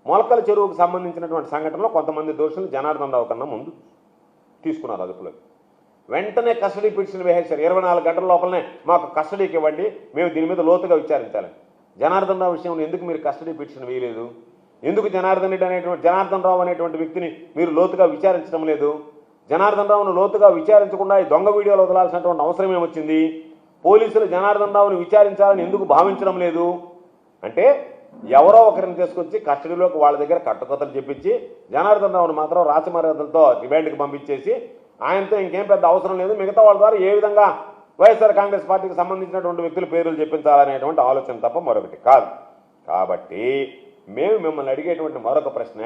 మొలకల చెరువుకు సంబంధించినటువంటి సంఘటనలో కొంతమంది దోషులు జనార్దన్ రావు కన్నా ముందు తీసుకున్నారు అదుపులోకి. వెంటనే కస్టడీ పిటిషన్ వేసేశారు. ఇరవై నాలుగు గంటల లోపలనే మాకు కస్టడీకి ఇవ్వండి మేము దీని మీద లోతుగా విచారించాలి. జనార్దన్ రావు విషయంలో ఎందుకు మీరు కస్టడీ పిటిషన్ వేయలేదు? ఎందుకు జనార్దన్ రెడ్డి అనేటువంటి జనార్దన్ రావు అనేటువంటి వ్యక్తిని మీరు లోతుగా విచారించడం లేదు? జనార్దన్ రావును లోతుగా విచారించకుండా ఈ దొంగ వీడియోలు వదలాల్సినటువంటి అవసరం ఏమొచ్చింది? పోలీసులు జనార్దన్ రావుని విచారించాలని ఎందుకు భావించడం లేదు? అంటే ఎవరో ఒకరిని తీసుకొచ్చి కస్టడీలోకి వాళ్ళ దగ్గర కట్టుకథలు చెప్పించి జనార్దన్ రావును మాత్రం రాచమర్యాదలతో రిమాండ్కి పంపించేసి ఆయనతో ఇంకేం పెద్ద అవసరం లేదు మిగతా వాళ్ళ ద్వారా ఏ విధంగా వైఎస్ఆర్ కాంగ్రెస్ పార్టీకి సంబంధించినటువంటి వ్యక్తుల పేర్లు చెప్పించాలనేటువంటి ఆలోచన తప్ప మరొకటి కాదు. కాబట్టి మేము మిమ్మల్ని అడిగేటువంటి మరొక ప్రశ్న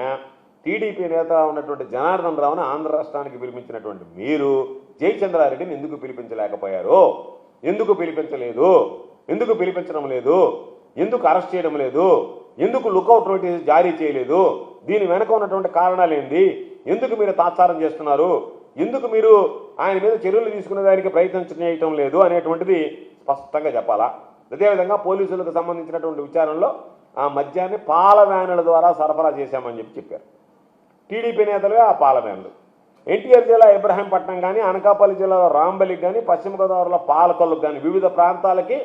టీడీపీ నేత ఉన్నటువంటి జనార్దన్ రావును ఆంధ్ర రాష్ట్రానికి పిలిపించినటువంటి మీరు జయచంద్రారెడ్డిని ఎందుకు పిలిపించలేకపోయారు? ఎందుకు పిలిపించలేదు? ఎందుకు పిలిపించడం లేదు? ఎందుకు అరెస్ట్ చేయడం లేదు? ఎందుకు లుకౌట్ నోటీస్ జారీ చేయలేదు? దీని వెనక ఉన్నటువంటి కారణాలు ఏంది? ఎందుకు మీరు తాత్సారం చేస్తున్నారు? ఎందుకు మీరు ఆయన మీద చర్యలు తీసుకునే దానికి ప్రయత్నం చేయటం లేదు అనేటువంటిది స్పష్టంగా చెప్పాలా? అదేవిధంగా పోలీసులకు సంబంధించినటువంటి విచారణలో ఆ మద్యాన్ని పాల వ్యానుల ద్వారా సరఫరా చేశామని చెప్పి చెప్పారు. టీడీపీ నేతలుగా ఆ పాల వ్యాన్లు. ఎన్టీఆర్ జిల్లా ఇబ్రాహీంపట్నం కానీ అనకాపల్లి జిల్లాలో రాంబలికి కానీ పశ్చిమ గోదావరిలో పాలకొల్లుకు కానీ వివిధ ప్రాంతాలకి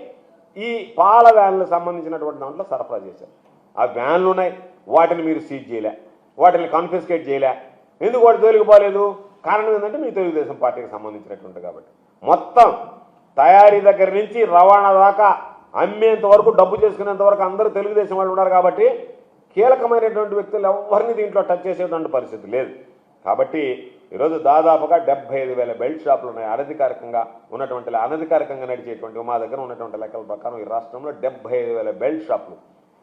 ఈ పాల వ్యాన్లకు సంబంధించినటువంటి దాంట్లో సరఫరా చేశారు. ఆ వ్యాన్లు ఉన్నాయి వాటిని మీరు సీజ్ చేయలే. వాటిని కాన్ఫిస్కేట్ చేయలే. ఎందుకు వాటి జోలికి పోలేదు? కారణం ఏంటంటే మీ తెలుగుదేశం పార్టీకి సంబంధించినటువంటి కాబట్టి. మొత్తం తయారీ దగ్గర నుంచి రవాణా దాకా అమ్మేంత వరకు డబ్బు చేసుకునేంత వరకు అందరూ తెలుగుదేశం వాళ్ళు ఉన్నారు కాబట్టి కీలకమైనటువంటి వ్యక్తులు ఎవరిని దీంట్లో టచ్ చేసేటువంటి పరిస్థితి లేదు. కాబట్టి ఈరోజు దాదాపుగా డెబ్బై ఐదు వేల బెల్ట్ షాపులు ఉన్నాయి. అనధికారికంగా ఉన్నటువంటి అనధికారికంగా నడిచేటువంటి మా దగ్గర ఉన్నటువంటి లెక్కల ప్రకారం ఈ రాష్ట్రంలో డెబ్బై ఐదు వేల బెల్ట్ షాపులు.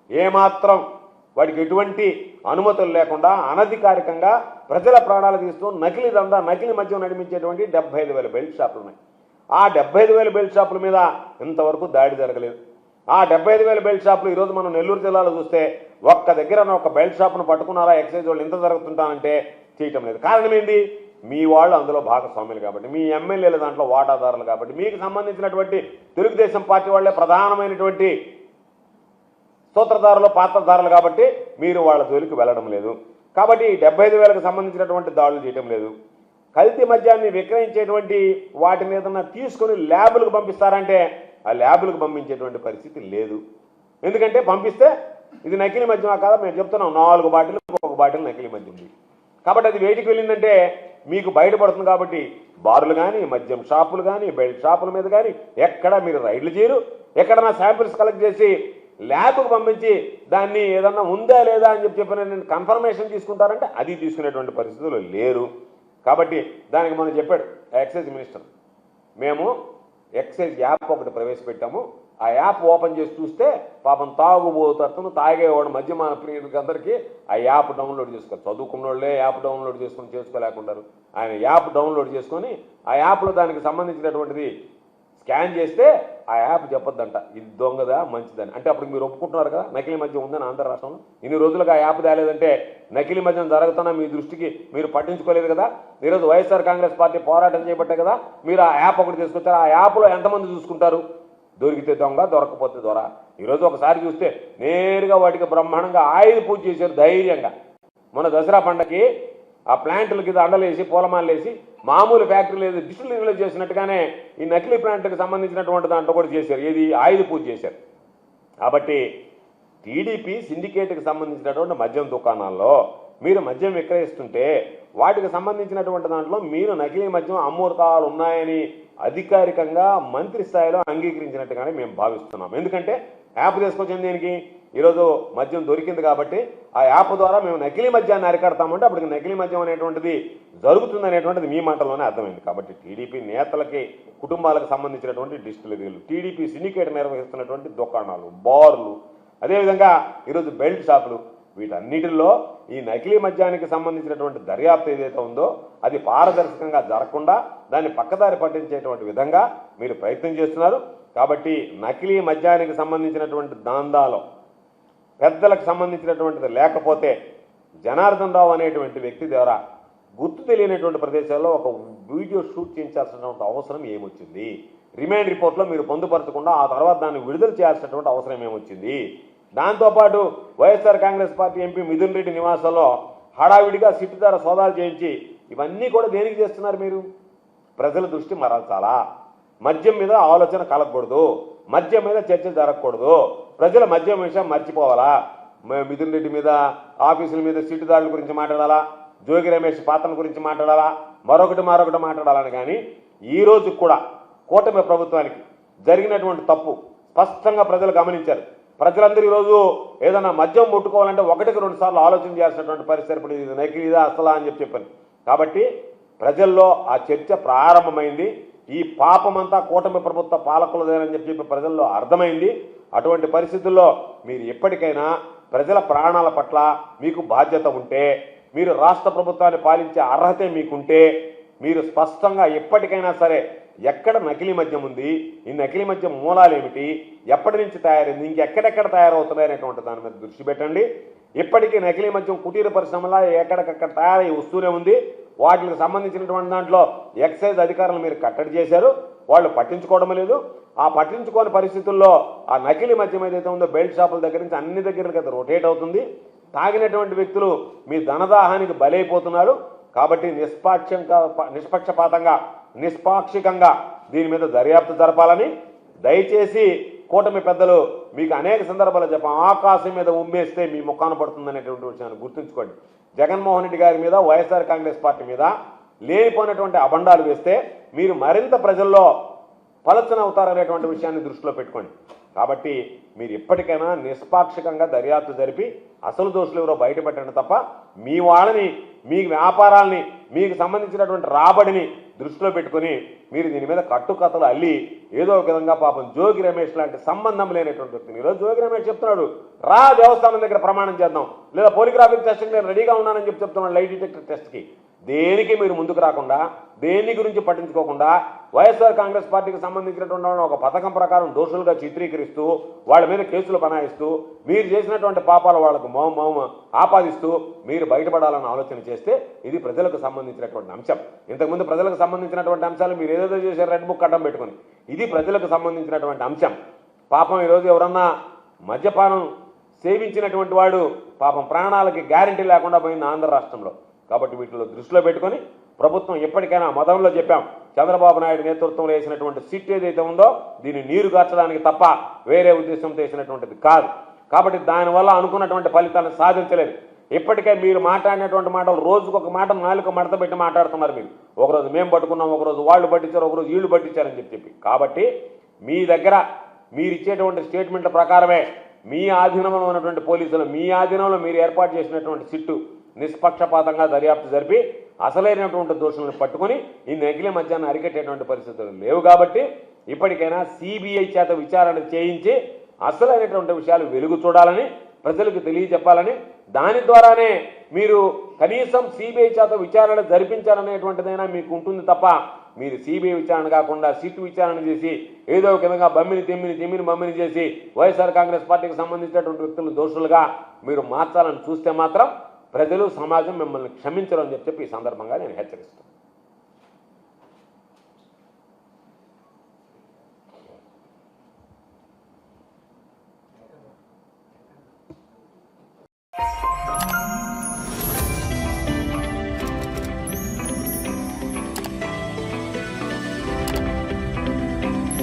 ఏమాత్రం వాటికి ఎటువంటి అనుమతులు లేకుండా అనధికారికంగా ప్రజల ప్రాణాలు తీస్తూ నకిలీ దందా నకిలీ మద్యం నడిపించేటువంటి డెబ్బై ఐదు వేల బెల్ట్ షాపులు ఉన్నాయి. ఆ డెబ్బై ఐదు వేల బెల్ట్ షాపుల మీద ఇంతవరకు దాడి జరగలేదు. ఆ డెబ్బై ఐదు వేల బెల్ట్ షాపులు ఈరోజు మనం నెల్లూరు జిల్లాలో చూస్తే ఒక్క దగ్గర ఒక బెల్ట్ షాప్ను పట్టుకున్నారా ఎక్సైజ్ వాళ్ళు ఇంత జరుగుతుంటానంటే చేయటం లేదు. కారణం ఏంటి? మీ వాళ్ళు అందులో భాగస్వామ్యులు కాబట్టి మీ ఎమ్మెల్యేలు దాంట్లో వాటాదారులు కాబట్టి మీకు సంబంధించినటువంటి తెలుగుదేశం పార్టీ వాళ్ళే ప్రధానమైనటువంటి సూత్రధారులు పాత్రధారులు కాబట్టి మీరు వాళ్ళ జోలికి వెళ్ళడం లేదు. కాబట్టి డెబ్బై ఐదు వేలకు సంబంధించినటువంటి దాడులు చేయటం లేదు. కల్తీ మద్యాన్ని విక్రయించేటువంటి వాటి మీద తీసుకొని ల్యాబులకు పంపిస్తారంటే ఆ ల్యాబులకు పంపించేటువంటి పరిస్థితి లేదు. ఎందుకంటే పంపిస్తే ఇది నకిలీ మద్యమా కాదా? మేము చెప్తున్నాం నాలుగు బాటిల్ ఒక బాటిల్ నకిలీ మద్యం ఉంది. కాబట్టి అది వేటికి వెళ్ళిందంటే మీకు బయటపడుతుంది కాబట్టి బార్లు కానీ మద్యం షాపులు కానీ బెల్ట్ షాపుల మీద కానీ ఎక్కడ మీరు రైడ్లు చేయరు. ఎక్కడన్నా శాంపిల్స్ కలెక్ట్ చేసి ల్యాబ్కు పంపించి దాన్ని ఏదన్నా ఉందా లేదా అని చెప్పి చెప్పిన నేను కన్ఫర్మేషన్ తీసుకుంటారంటే అది తీసుకునేటువంటి పరిస్థితులు లేరు. కాబట్టి దానికి మనం చెప్పాడు ఎక్సైజ్ మినిస్టర్. మేము ఎక్సైజ్ యాప్ ఒకటి ప్రవేశపెట్టాము. ఆ యాప్ ఓపెన్ చేసి చూస్తే పాపం తాగుబోతను తాగేవాడు మద్యమాన ప్రియులకి అందరికీ ఆ యాప్ డౌన్లోడ్ చేసుకో చదువుకున్న వాళ్ళే యాప్ డౌన్లోడ్ చేసుకొని చేసుకోలేకుంటారు ఆయన యాప్ డౌన్లోడ్ చేసుకొని ఆ యాప్లో దానికి సంబంధించినటువంటిది స్కాన్ చేస్తే ఆ యాప్ చెప్పొద్దంట. ఇది దొంగదా మంచిదని. అంటే అప్పుడు మీరు ఒప్పుకుంటున్నారు కదా నకిలీ మద్యం ఉందని ఆంధ్ర రాష్ట్రంలో? ఇన్ని రోజులుగా ఆ యాప్ తేలేదంటే నకిలీ మద్యం జరుగుతున్న మీ దృష్టికి? మీరు పట్టించుకోలేదు కదా? ఈరోజు వైఎస్ఆర్ కాంగ్రెస్ పార్టీ పోరాటం చేపట్టే కదా మీరు ఆ యాప్ ఒకటి తీసుకొచ్చారు. ఆ యాప్లో ఎంతమంది చూసుకుంటారు? దొరికితే దొంగ దొరకపోతే దొర. ఈరోజు ఒకసారి చూస్తే నేరుగా వాటికి బ్రహ్మాండంగా ఆయుధ పూజ చేశారు ధైర్యంగా. మన దసరా పండగకి ఆ ప్లాంట్లకి అండలేసి పూలమాలేసి మామూలు ఫ్యాక్టరీ ఏదో డిస్టిల్ చేసినట్టుగానే ఈ నకిలీ ప్లాంట్కి సంబంధించినటువంటి దాంట్లో కూడా చేశారు. ఏది? ఆయుధ పూజ చేశారు. కాబట్టి టీడీపీ సిండికేట్కి సంబంధించినటువంటి మద్యం దుకాణాల్లో మీరు మద్యం విక్రయిస్తుంటే వాటికి సంబంధించినటువంటి దాంట్లో మీరు నకిలీ మద్యం అమూర్తాలు ఉన్నాయని అధికారికంగా మంత్రి స్థాయిలో అంగీకరించినట్టుగానే మేము భావిస్తున్నాం. ఎందుకంటే యాప్ తీసుకొచ్చింది దీనికి? ఈరోజు మద్యం దొరికింది కాబట్టి ఆ యాప్ ద్వారా మేము నకిలీ మద్యాన్ని అరికడతామంటే అప్పటికి నకిలీ మద్యం అనేటువంటిది జరుగుతుంది అనేటువంటిది మీ మంటలోనే అర్థమైంది. కాబట్టి టీడీపీ నేతలకి కుటుంబాలకు సంబంధించినటువంటి డిస్టిలరీలు టీడీపీ సిండికేట్ నిర్వహిస్తున్నటువంటి దుకాణాలు బార్లు అదేవిధంగా ఈరోజు బెల్ట్ షాపులు వీటన్నిటిలో ఈ నకిలీ మద్యానికి సంబంధించినటువంటి దర్యాప్తు ఏదైతే ఉందో అది పారదర్శకంగా జరగకుండా దాన్ని పక్కదారి పట్టించేటువంటి విధంగా మీరు ప్రయత్నం చేస్తున్నారు. కాబట్టి నకిలీ మద్యానికి సంబంధించినటువంటి దాందాలో పెద్దలకు సంబంధించినటువంటిది లేకపోతే జనార్దన్ రావు అనేటువంటి వ్యక్తి ద్వారా గుర్తు తెలియనటువంటి ప్రదేశాల్లో ఒక వీడియో షూట్ చేయించాల్సినటువంటి అవసరం ఏమొచ్చింది? రిమైండ్ రిపోర్ట్లో మీరు పొందుపరచకుండా ఆ తర్వాత దాన్ని విడుదల చేయాల్సినటువంటి అవసరం ఏమొచ్చింది? దాంతోపాటు YSR Congress party MP Mithun Reddy నివాసంలో హడావిడిగా సిట్టు ద్వారా సోదాలు చేయించి ఇవన్నీ కూడా దేనికి చేస్తున్నారు మీరు? ప్రజల దృష్టి మరల్చాలా? మద్యం మీద ఆలోచన కలగకూడదు. మద్యం మీద చర్చ జరగకూడదు. ప్రజల మద్యం విషయం మర్చిపోవాలా? మిథున్ రెడ్డి మీద ఆఫీసుల మీద సిట్టుదారుల గురించి మాట్లాడాలా? జోగి రమేష్ పాత్రల గురించి మాట్లాడాలా? మరొకటి మరొకటి మాట్లాడాలని కానీ ఈ రోజు కూడా కూటమి ప్రభుత్వానికి జరిగినటువంటి తప్పు స్పష్టంగా ప్రజలు గమనించారు. ప్రజలందరూ ఈరోజు ఏదైనా మద్యం ముట్టుకోవాలంటే ఒకటికి రెండు సార్లు ఆలోచన చేయాల్సినటువంటి పరిస్థితి ఇప్పుడు ఇది నకిలీదా అసలా అని చెప్పి చెప్పాను. కాబట్టి ప్రజల్లో ఆ చర్చ ప్రారంభమైంది. ఈ పాపమంతా కూటమి ప్రభుత్వ పాలకులదేనని చెప్పి చెప్పి ప్రజల్లో అర్థమైంది. అటువంటి పరిస్థితుల్లో మీరు ఎప్పటికైనా ప్రజల ప్రాణాల పట్ల మీకు బాధ్యత ఉంటే మీరు రాష్ట్ర ప్రభుత్వాన్ని పాలించే అర్హతే మీకుంటే మీరు స్పష్టంగా ఎప్పటికైనా సరే ఎక్కడ నకిలీ మద్యం ఉంది? ఈ నకిలీ మద్యం మూలాలు ఏమిటి ఎప్పటి నుంచి తయారైంది? ఇంకెక్కడెక్కడ తయారవుతున్నాయి అనేటువంటి దాని మీద దృష్టి పెట్టండి. ఇప్పటికీ నకిలీ మద్యం కుటీర పరిశ్రమలా ఎక్కడికక్కడ తయారై వస్తూనే ఉంది. వాటికి సంబంధించినటువంటి దాంట్లో ఎక్సైజ్ అధికారులు మీరు కట్టడి చేశారు. వాళ్ళు పట్టించుకోవడం లేదు. ఆ పట్టించుకోని పరిస్థితుల్లో ఆ నకిలీ మద్యం ఏదైతే ఉందో బెల్ట్ షాపుల దగ్గర నుంచి అన్ని దగ్గరకి అది రొటేట్ అవుతుంది. తాగినటువంటి వ్యక్తులు మీ ధనదాహానికి బలైపోతున్నారు. కాబట్టి నిష్పాక్షంగా నిష్పక్షపాతంగా నిష్పాక్షికంగా దీని మీద దర్యాప్తు జరపాలని దయచేసి కూటమి పెద్దలు మీకు అనేక సందర్భాలు చెప్పాం ఆకాశం మీద ఉమ్మేస్తే మీ ముఖాన పడుతుంది అనేటువంటి విషయాన్ని గుర్తుంచుకోండి. జగన్మోహన్ రెడ్డి గారి మీద వైఎస్ఆర్ కాంగ్రెస్ పార్టీ మీద లేనిపోయినటువంటి అబండాలు వేస్తే మీరు మరింత ప్రజల్లో పలచన అవుతారనేటువంటి విషయాన్ని దృష్టిలో పెట్టుకోండి. కాబట్టి మీరు ఇప్పటికైనా నిష్పాక్షికంగా దర్యాప్తు జరిపి అసలు దోషులు ఎవరో బయటపెట్టండి తప్ప మీ వాళ్ళని మీ వ్యాపారాల్ని మీకు సంబంధించినటువంటి రాబడిని దృష్టిలో పెట్టుకొని మీరు దీని మీద కట్టుకథలు అల్లి ఏదో ఒక విధంగా పాపం జోగి రమేష్ లాంటి సంబంధం లేనటువంటి వ్యక్తిని ఈరోజు జోగి రమేష్ చెప్తున్నాడు. రా దేవస్థానం దగ్గర ప్రమాణం చేద్దాం. లేదా పోలిగ్రాఫిక్ టెస్ట్కి నేను రెడీగా ఉన్నానని చెప్పి చెప్తున్నాను లైట్ డిటెక్టర్ టెస్ట్కి దేనికి మీరు ముందుకు రాకుండా దేని గురించి పట్టించుకోకుండా వైఎస్ఆర్ కాంగ్రెస్ పార్టీకి సంబంధించినటువంటి ఒక పథకం ప్రకారం దోషులుగా చిత్రీకరిస్తూ వాళ్ళ మీద కేసులు బనాయిస్తూ మీరు చేసినటువంటి పాపాలు వాళ్ళకు మౌ మౌ ఆపాదిస్తూ మీరు బయటపడాలని ఆలోచన చేస్తే ఇది ప్రజలకు సంబంధించినటువంటి అంశం. ఇంతకుముందు ప్రజలకు సంబంధించినటువంటి అంశాలు మీరు ఏదేదో చేశారు రెడ్ బుక్ కట్టం పెట్టుకొని. ఇది ప్రజలకు సంబంధించినటువంటి అంశం. పాపం ఈరోజు ఎవరన్నా మద్యపానం సేవించినటువంటి వాడు పాపం ప్రాణాలకి గ్యారంటీ లేకుండా పోయింది ఆంధ్ర రాష్ట్రంలో. కాబట్టి వీటిలో దృష్టిలో పెట్టుకొని ప్రభుత్వం ఎప్పటికైనా మతంలో చెప్పాం చంద్రబాబు నాయుడు నేతృత్వంలో వేసినటువంటి సిట్ ఏదైతే ఉందో దీన్ని నీరు కార్చడానికి తప్ప వేరే ఉద్దేశంతో వేసినటువంటిది కాదు. కాబట్టి దానివల్ల అనుకున్నటువంటి ఫలితాన్ని సాధించలేదు. ఇప్పటికే మీరు మాట్లాడినటువంటి మాటలు రోజుకు ఒక మాట నాలుగు మడత పెట్టి మాట్లాడుతున్నారు మీరు. ఒకరోజు మేము పట్టుకున్నాం ఒకరోజు వాళ్ళు పట్టించారు ఒకరోజు వీళ్ళు పట్టించారని చెప్పి చెప్పి. కాబట్టి మీ దగ్గర మీరు ఇచ్చేటువంటి స్టేట్మెంట్ల ప్రకారమే మీ ఆధీనంలో ఉన్నటువంటి పోలీసులు మీ ఆధీనంలో మీరు ఏర్పాటు చేసినటువంటి సిట్టు నిష్పక్షపాతంగా దర్యాప్తు జరిపి అసలైనటువంటి దోషులను పట్టుకొని ఈ నకిలీ మధ్యాహ్నం అరికట్టేటువంటి పరిస్థితులు లేవు కాబట్టి ఇప్పటికైనా సిబిఐ చేత విచారణ చేయించి అసలైనటువంటి విషయాలు వెలుగు చూడాలని ప్రజలకు తెలియజెప్పాలని దాని ద్వారానే మీరు కనీసం సిబిఐ చేత విచారణ జరిపించాలనేటువంటిదైనా మీకు ఉంటుంది తప్ప మీరు సిబిఐ విచారణ కాకుండా సిట్ విచారణ చేసి ఏదో ఒక విధంగా బమ్మిని తిమ్మిని తిమ్మిని బమ్మిని చేసి వైఎస్ఆర్ కాంగ్రెస్ పార్టీకి సంబంధించినటువంటి వ్యక్తులు దోషులుగా మీరు మార్చాలని చూస్తే మాత్రం ప్రజలు సమాజం మిమ్మల్ని క్షమించరు అని చెప్పి ఈ సందర్భంగా నేను హెచ్చరిస్తాను